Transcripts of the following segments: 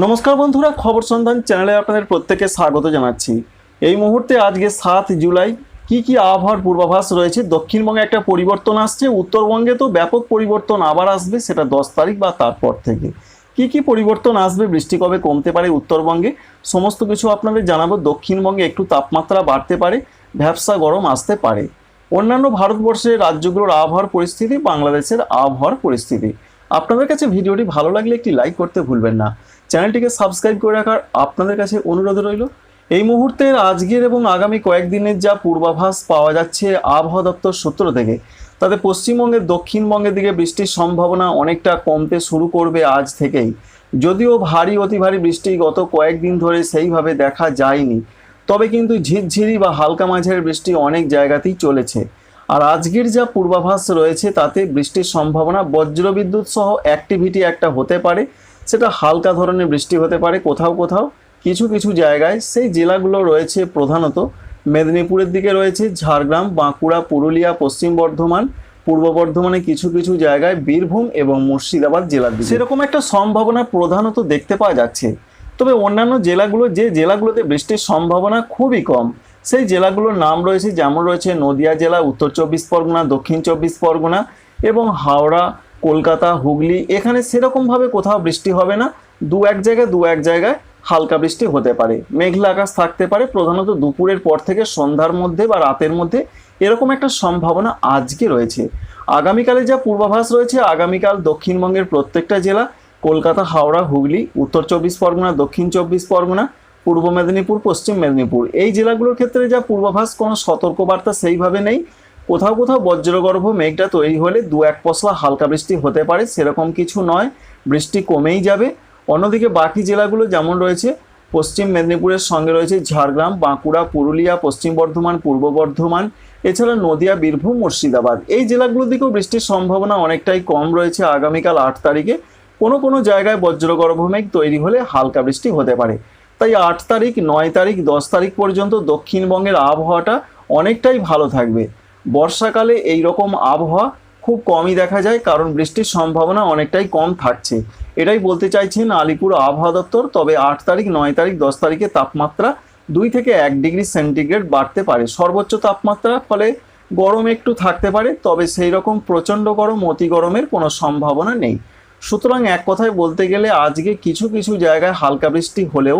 নমস্কার বন্ধুরা, খবর সন্ধান চ্যানেলে আপনাদের প্রত্যেকে স্বাগত জানাচ্ছি। এই মুহূর্তে আজকে সাত জুলাই, কি কি আবহাওয়ার পূর্বাভাস রয়েছে? দক্ষিণবঙ্গে একটা পরিবর্তন আসছে, উত্তরবঙ্গে তো ব্যাপক পরিবর্তন আবার আসবে, সেটা দশ তারিখ বা তারপর থেকে। কি কি পরিবর্তন আসবে, বৃষ্টি কবে কমতে পারে উত্তরবঙ্গে? সমস্ত কিছু আপনাদের জানাব। দক্ষিণবঙ্গে একটু তাপমাত্রা বাড়তে পারে, ভ্যাবসা গরম আসতে পারে। অন্যান্য ভারতবর্ষের রাজ্যগুলোর আবহাওয়ার পরিস্থিতি, বাংলাদেশের আবহাওয়ার পরিস্থিতি। আপনাদের কাছে ভিডিওটি ভালো লাগলে একটি লাইক করতে ভুলবেন না। চ্যানেলটিকে সাবস্ক্রাইব করে রাখার আপনাদের কাছে অনুরোধ রইল। এই মুহূর্তের আজকের এবং আগামী কয়েকদিনের যা পূর্বাভাস পাওয়া যাচ্ছে আবহাওয়া দপ্তর সূত্র থেকে, তাতে পশ্চিমবঙ্গের দক্ষিণবঙ্গের দিকে বৃষ্টির সম্ভাবনা অনেকটা কমতে শুরু করবে আজ থেকেই। যদিও ভারী, অতি ভারী বৃষ্টি গত কয়েকদিন ধরে সেইভাবে দেখা যায়নি, তবে কিন্তু ঝিরঝিরি বা হালকা মাঝের বৃষ্টি অনেক জায়গাতেই চলেছে। আর আজকের যা পূর্বাভাস রয়েছে, তাতে বৃষ্টির সম্ভাবনা, বজ্রবিদ্যুৎ সহ অ্যাক্টিভিটি একটা হতে পারে। সেটা হালকা ধরনের বৃষ্টি হতে পারে কোথাও কোথাও। কিছু কিছু জায়গায় সেই জেলাগুলো রয়েছে প্রধানত। মেদিনীপুরের দিকে রয়েছে ঝাড়গ্রাম, বাঁকুড়া, পুরুলিয়া, পশ্চিম বর্ধমান। পূর্ব বর্ধমানে কিছু কিছু জায়গায় বীরভূম এবং মুর্শিদাবাদ জেলার দিকে। সেরকম একটা সম্ভাবনা প্রধানত দেখতে পাওয়া যাচ্ছে। তবে অন্যান্য জেলাগুলো, যে জেলাগুলোতে বৃষ্টির সম্ভাবনা খুবই কম, সেই জেলাগুলোর নাম রয়েছে, যেমন রয়েছে নদিয়া জেলা, উত্তর চব্বিশ পরগনা, দক্ষিণ চব্বিশ পরগনা এবং হাওড়া কলকাতা, হুগলি, এখানে সেরকমভাবে কোথাও বৃষ্টি হবে না। দু এক জায়গায়, দু এক জায়গায় হালকা বৃষ্টি হতে পারে। মেঘলা আকাশ থাকতে পারে, প্রধানত দুপুরের পর থেকে সন্ধ্যার মধ্যে বা রাতের মধ্যে এরকম একটা সম্ভাবনা আজকে রয়েছে। আগামীকালে যা পূর্বাভাস রয়েছে, আগামীকাল দক্ষিণবঙ্গের প্রত্যেকটা জেলা, কলকাতা, হাওড়া, হুগলি, উত্তর চব্বিশ পরগনা, দক্ষিণ চব্বিশ পরগনা, পূর্ব মেদিনীপুর, পশ্চিম মেদিনীপুর। এই জেলাগুলোর ক্ষেত্রে যা পূর্বাভাস, কোনো সতর্কবার্তা সেইভাবে নেই। কোথাও কোথাও বজ্রগর্ভ মেঘটা তৈরি হলে দু এক পশলা হালকা বৃষ্টি হতে পারে, সেরকম কিছু নয়। বৃষ্টি কমেই যাবে। অন্যদিকে বাকি জেলাগুলো যেমন রয়েছে, পশ্চিম মেদিনীপুরের সঙ্গে রয়েছে ঝাড়গ্রাম, বাঁকুড়া, পুরুলিয়া, পশ্চিম বর্ধমান, পূর্ব বর্ধমান, এছাড়া নদিয়া, বীরভূম, মুর্শিদাবাদ। এই জেলাগুলোর দিকেও বৃষ্টির সম্ভাবনা অনেকটাই কম রয়েছে আগামীকাল আট তারিখে। কোনো কোনো জায়গায় বজ্রগর্ভ মেঘ তৈরি হলে হালকা বৃষ্টি হতে পারে। তাই আট তারিখ, নয় তারিখ, দশ তারিখ পর্যন্ত দক্ষিণবঙ্গের আবহাওয়াটা অনেকটাই ভালো থাকবে। বর্ষাকালে এই রকম আবহাওয়া খুব কমই দেখা যায়, কারণ বৃষ্টির সম্ভাবনা অনেকটাই কম থাকছে। এটাই বলতে চাইছেন আলিপুর আবহাওয়া দপ্তর, তবে আট তারিখ, নয় তারিখ, দশ তারিখে তাপমাত্রা দুই থেকে এক ডিগ্রি সেন্টিগ্রেড বাড়তে পারে। সর্বোচ্চ তাপমাত্রা ফলে গরম একটু থাকতে পারে, তবে সেই রকম প্রচণ্ড গরম, অতি গরমের কোনো সম্ভাবনা নেই। সুতরাং এক কথায় বলতে গেলে আজকে কিছু কিছু জায়গায় হালকা বৃষ্টি হলেও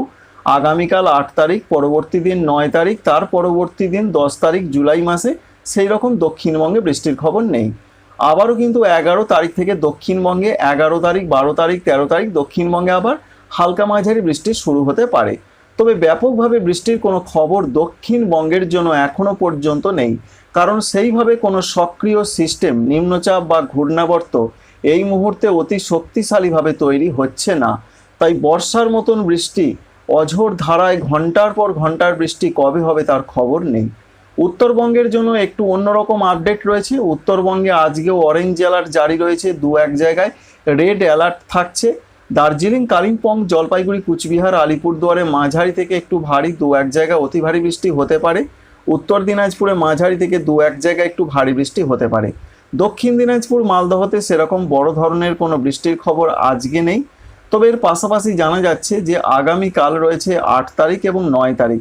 আগামীকাল আট তারিখ, পরবর্তী দিন নয় তারিখ, তার পরবর্তী দিন দশ তারিখ জুলাই মাসে সেই রকম দক্ষিণবঙ্গে বৃষ্টির খবর নেই। আবারও কিন্তু এগারো তারিখ থেকে দক্ষিণবঙ্গে এগারো তারিখ, বারো তারিখ, তেরো তারিখ, দক্ষিণবঙ্গে আবার হালকা মাঝারি বৃষ্টি শুরু হতে পারে। তবে ব্যাপকভাবে বৃষ্টির কোনো খবর দক্ষিণবঙ্গের জন্য এখনও পর্যন্ত নেই। কারণ সেইভাবে কোনো সক্রিয় সিস্টেম, নিম্নচাপ বা ঘূর্ণাবর্ত এই মুহূর্তে অতি শক্তিশালীভাবে তৈরি হচ্ছে না। তাই বর্ষার মতন বৃষ্টি, অঝোর ধারায় ঘণ্টার পর ঘণ্টার বৃষ্টি কবে হবে তার খবর নেই। উত্তরবঙ্গের জন্য একটু অন্যরকম আপডেট রয়েছে। উত্তরবঙ্গে আজকেও অরেঞ্জ অ্যালার্ট জারি রয়েছে দু এক জায়গায়। রেড অ্যালার্ট থাকছে। দার্জিলিং, কালিম্পং, জলপাইগুড়ি, কুচবিহার, আলিপুরদুয়ারে মাঝারি থেকে একটু ভারী দু এক জায়গায় অতি ভারী বৃষ্টি হতে পারে। উত্তর দিনাজপুরে মাঝারি থেকে দু এক জায়গায় একটু ভারী বৃষ্টি হতে পারে। দক্ষিণ দিনাজপুর, মালদহতে সেরকম বড় ধরনের কোনো বৃষ্টির খবর আজকে নেই। তবে এর পাশাপাশি জানা যাচ্ছে যে আগামীকাল রয়েছে আট তারিখ এবং নয় তারিখ।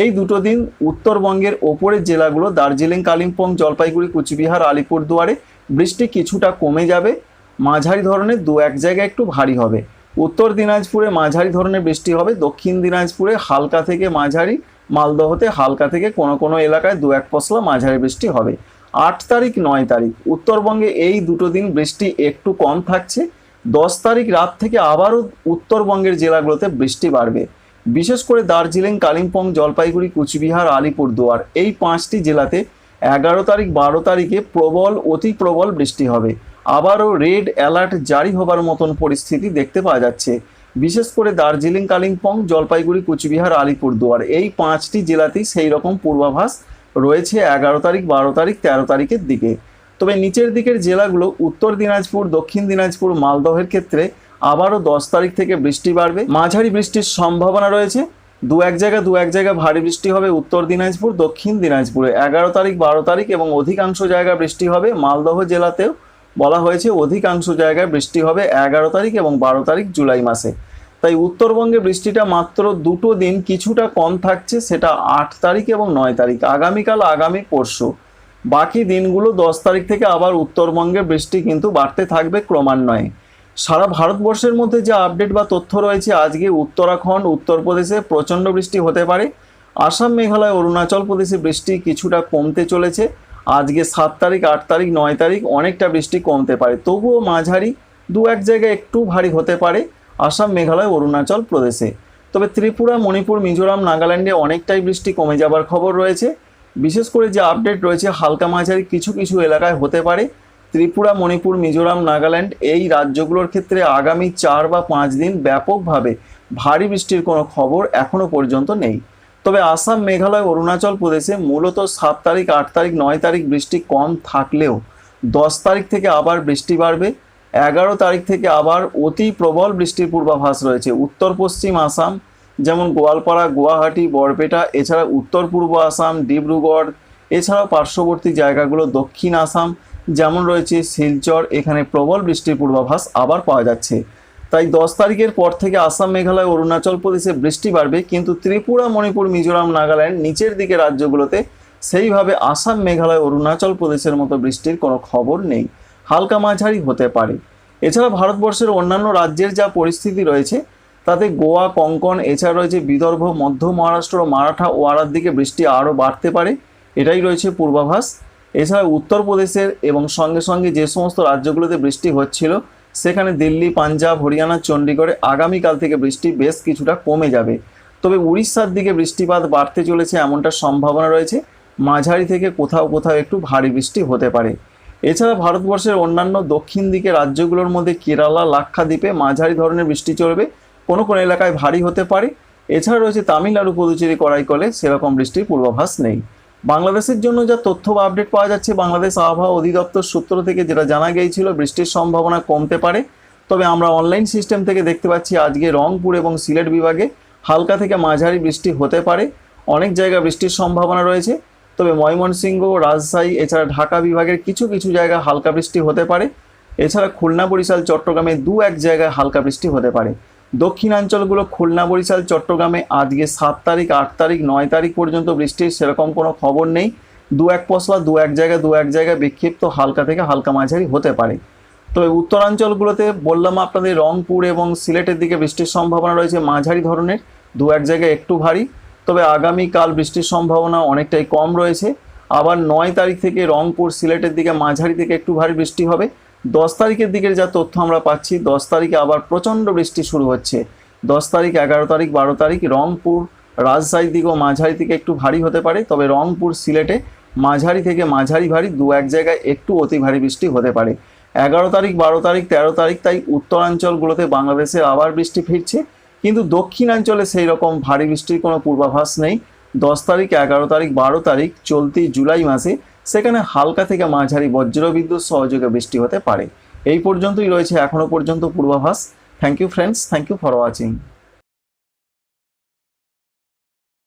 এই দুটো দিন উত্তরবঙ্গের ওপরের জেলাগুলো দার্জিলিং, কালিম্পং, জলপাইগুড়ি, কুচবিহার, আলিপুরদুয়ারে বৃষ্টি কিছুটা কমে যাবে। মাঝারি ধরনের দু এক জায়গায় একটু ভারী হবে। উত্তর দিনাজপুরে মাঝারি ধরনের বৃষ্টি হবে। দক্ষিণ দিনাজপুরে হালকা থেকে মাঝারি, মালদহতে হালকা থেকে কোনো কোনো এলাকায় দু এক পশলা মাঝারি বৃষ্টি হবে। আট তারিখ, নয় তারিখ। উত্তরবঙ্গে এই দুটো দিন বৃষ্টি একটু কম থাকছে। দশ তারিখ রাত থেকে আবারও উত্তরবঙ্গের জেলাগুলোতে বৃষ্টি বাড়বে। বিশেষ করে দার্জিলিং, কালিম্পং, জলপাইগুড়ি, কুচবিহার আলিপুরদুয়ার এই পাঁচটি জেলাতে এগারো তারিখ, বারো তারিখে প্রবল, অতি প্রবল বৃষ্টি হবে। আবারও রেড অ্যালার্ট জারি হবার মতন পরিস্থিতি দেখতে পাওয়া যাচ্ছে। বিশেষ করে দার্জিলিং, কালিম্পং, জলপাইগুড়ি, কুচবিহার আলিপুরদুয়ার এই পাঁচটি জেলাতেই সেই রকম পূর্বাভাস রয়েছে এগারো তারিখ, বারো তারিখ, তেরো তারিখের দিকে। তবে নিচের দিকের জেলাগুলো, উত্তর দিনাজপুর, দক্ষিণ দিনাজপুর, মালদহের ক্ষেত্রে আবারও দশ তারিখ থেকে বৃষ্টি বাড়বে। মাঝারি বৃষ্টির সম্ভাবনা রয়েছে। দু এক জায়গায় দু এক জায়গায় ভারী বৃষ্টি হবে। উত্তর দিনাজপুর, দক্ষিণ দিনাজপুরে এগারো তারিখ, বারো তারিখ এবং অধিকাংশ জায়গায় বৃষ্টি হবে। মালদহ জেলাতেও বলা হয়েছে অধিকাংশ জায়গায় বৃষ্টি হবে এগারো তারিখ এবং বারো তারিখ জুলাই মাসে। তাই উত্তরবঙ্গে বৃষ্টিটা মাত্র দুটো দিন কিছুটা কম থাকছে, সেটা আট তারিখ এবং নয় তারিখ। আগামীকাল, আগামী পরশু। বাকি দিনগুলো দশ তারিখ থেকে আবার উত্তরবঙ্গে বৃষ্টি কিন্তু বাড়তে থাকবে ক্রমান্বয়ে। সারা ভারতবর্ষের মধ্যে যে আপডেট বা তথ্য রয়েছে, আজকে উত্তরাখণ্ড, উত্তরপ্রদেশে প্রচণ্ড বৃষ্টি হতে পারে। আসাম, মেঘালয়, অরুণাচল প্রদেশে বৃষ্টি কিছুটা কমতে চলেছে। আজকে সাত তারিখ, আট তারিখ, নয় তারিখ অনেকটা বৃষ্টি কমতে পারে। তবুও মাঝারি দু এক জায়গায় একটু ভারী হতে পারে আসাম, মেঘালয়, অরুণাচল প্রদেশে। তবে ত্রিপুরা, মণিপুর, মিজোরাম, নাগাল্যান্ডে অনেকটাই বৃষ্টি কমে যাবার খবর রয়েছে। বিশেষ করে যে আপডেট রয়েছে, হালকা মাঝারি কিছু কিছু এলাকায় হতে পারে। ত্রিপুরা, মণিপুর, মিজোরাম, নাগাল্যান্ড এই রাজ্যগুলোর ক্ষেত্রে আগামী চার বা পাঁচ দিন ব্যাপকভাবে ভারী বৃষ্টির কোনো খবর এখনও পর্যন্ত নেই। তবে আসাম, মেঘালয়, অরুণাচল প্রদেশে মূলত সাত তারিখ, আট তারিখ, নয় তারিখ বৃষ্টি কম থাকলেও দশ তারিখ থেকে আবার বৃষ্টি বাড়বে। এগারো তারিখ থেকে আবার অতি প্রবল বৃষ্টির পূর্বাভাস রয়েছে। উত্তর পশ্চিম আসাম, যেমন গোয়ালপাড়া, গুয়াহাটি, বরপেটা, এছাড়া উত্তর পূর্ব আসাম, ডিব্রুগড়, এছাড়াও পার্শ্ববর্তী জায়গাগুলো দক্ষিণ আসাম যেমন রয়েছে শিলচর, এখানে প্রবল বৃষ্টির পূর্বাভাস আবার পাওয়া যাচ্ছে। তাই দশ তারিখের পর থেকে আসাম, মেঘালয়, অরুণাচল প্রদেশে বৃষ্টি বাড়বে, কিন্তু ত্রিপুরা, মণিপুর, মিজোরাম, নাগাল্যান্ড নিচের দিকে রাজ্যগুলোতে সেইভাবে আসাম, মেঘালয়, অরুণাচল প্রদেশের মতো বৃষ্টির কোনো খবর নেই। হালকা মাঝারি হতে পারে। এছাড়া ভারতবর্ষের অন্যান্য রাজ্যের যা পরিস্থিতি রয়েছে, তাতে গোয়া, কঙ্কন, এছাড়া রয়েছে বিদর্ভ, মধ্য মহারাষ্ট্র, মারাঠা ওয়ারার দিকে বৃষ্টি আরও বাড়তে পারে। এটাই রয়েছে পূর্বাভাস। এছাড়া উত্তরপ্রদেশের এবং সঙ্গে সঙ্গে যে সমস্ত রাজ্যগুলোতে বৃষ্টি হচ্ছিল, সেখানে দিল্লি, পাঞ্জাব, হরিয়ানা, চণ্ডীগড়ে আগামীকাল থেকে বৃষ্টি বেশ কিছুটা কমে যাবে। তবে উড়িষ্যার দিকে বৃষ্টিপাত বাড়তে চলেছে এমনটা সম্ভাবনা রয়েছে। মাঝারি থেকে কোথাও কোথাও একটু ভারী বৃষ্টি হতে পারে। এছাড়া ভারতবর্ষের অন্যান্য দক্ষিণ দিকে রাজ্যগুলোর মধ্যে কেরালা, লাক্ষাদ্বীপে মাঝারি ধরনের বৃষ্টি চলবে। কোনো কোনো এলাকায় ভারী হতে পারে। এছাড়া রয়েছে তামিলনাড়ু, পুদুচেরি করাইকলে সেরকম বৃষ্টির পূর্বাভাস নেই। বাংলাদেশের জন্য যা তথ্য বা আপডেট পাওয়া যাচ্ছে, বাংলাদেশ আবহাওয়া অধিদপ্তর সূত্র থেকে যেটা জানা গিয়েছিল, বৃষ্টির সম্ভাবনা কমতে পারে। তবে আমরা অনলাইন সিস্টেম থেকে দেখতে পাচ্ছি আজকে রংপুর এবং সিলেট বিভাগে হালকা থেকে মাঝারি বৃষ্টি হতে পারে। অনেক জায়গায় বৃষ্টির সম্ভাবনা রয়েছে। তবে ময়মনসিংহ, রাজশাহী, এছাড়া ঢাকা বিভাগের কিছু কিছু জায়গায় হালকা বৃষ্টি হতে পারে। এছাড়া খুলনা, বরিশাল, চট্টগ্রামে দু এক জায়গায় হালকা বৃষ্টি হতে পারে। দক্ষিণাঞ্চলগুলো খুলনা, বরিশাল, চট্টগ্রামে আজকে সাত তারিখ, আট তারিখ, নয় তারিখ পর্যন্ত বৃষ্টির সেরকম কোনো খবর নেই। দু এক পশলা, দু এক জায়গায়, দু এক জায়গায় বিক্ষিপ্ত হালকা থেকে হালকা মাঝারি হতে পারে। তবে উত্তরাঞ্চলগুলোতে বললাম আপনাদের, রংপুর এবং সিলেটের দিকে বৃষ্টির সম্ভাবনা রয়েছে মাঝারি ধরনের, দু এক জায়গায় একটু ভারী। তবে আগামীকাল বৃষ্টির সম্ভাবনা অনেকটাই কম রয়েছে। আবার নয় তারিখ থেকে রংপুর, সিলেটের দিকে মাঝারি থেকে একটু ভারী বৃষ্টি হবে। দশ তারিখের দিকের যা তথ্য আমরা পাচ্ছি, দশ তারিখে আবার প্রচণ্ড বৃষ্টি শুরু হচ্ছে। দশ তারিখ, এগারো তারিখ, বারো তারিখ, রংপুর, রাজশাহী রাজশাহীর দিকেও মাঝারি থেকে একটু ভারী হতে পারে, তবে রংপুর, সিলেটে মাঝারি থেকে মাঝারি ভারী, দু এক জায়গায় একটু অতি ভারী বৃষ্টি হতে পারে। এগারো তারিখ, বারো তারিখ, তেরো তারিখ, তাই উত্তরাঞ্চলগুলোতে বাংলাদেশে আবার বৃষ্টি ফিরছে। কিন্তু দক্ষিণাঞ্চলে সেই রকম ভারী বৃষ্টির কোনো পূর্বাভাস নেই। দশ তারিখ, এগারো তারিখ, বারো তারিখ, চলতি জুলাই মাসে সেখানে হালকা থেকে মাঝারি বজ্রবিদ্যুৎ সহযোগে বৃষ্টি হতে পারে। এই পর্যন্তই রয়েছে এখনও পর্যন্ত পূর্বাভাস। Thank you friends thank you for watching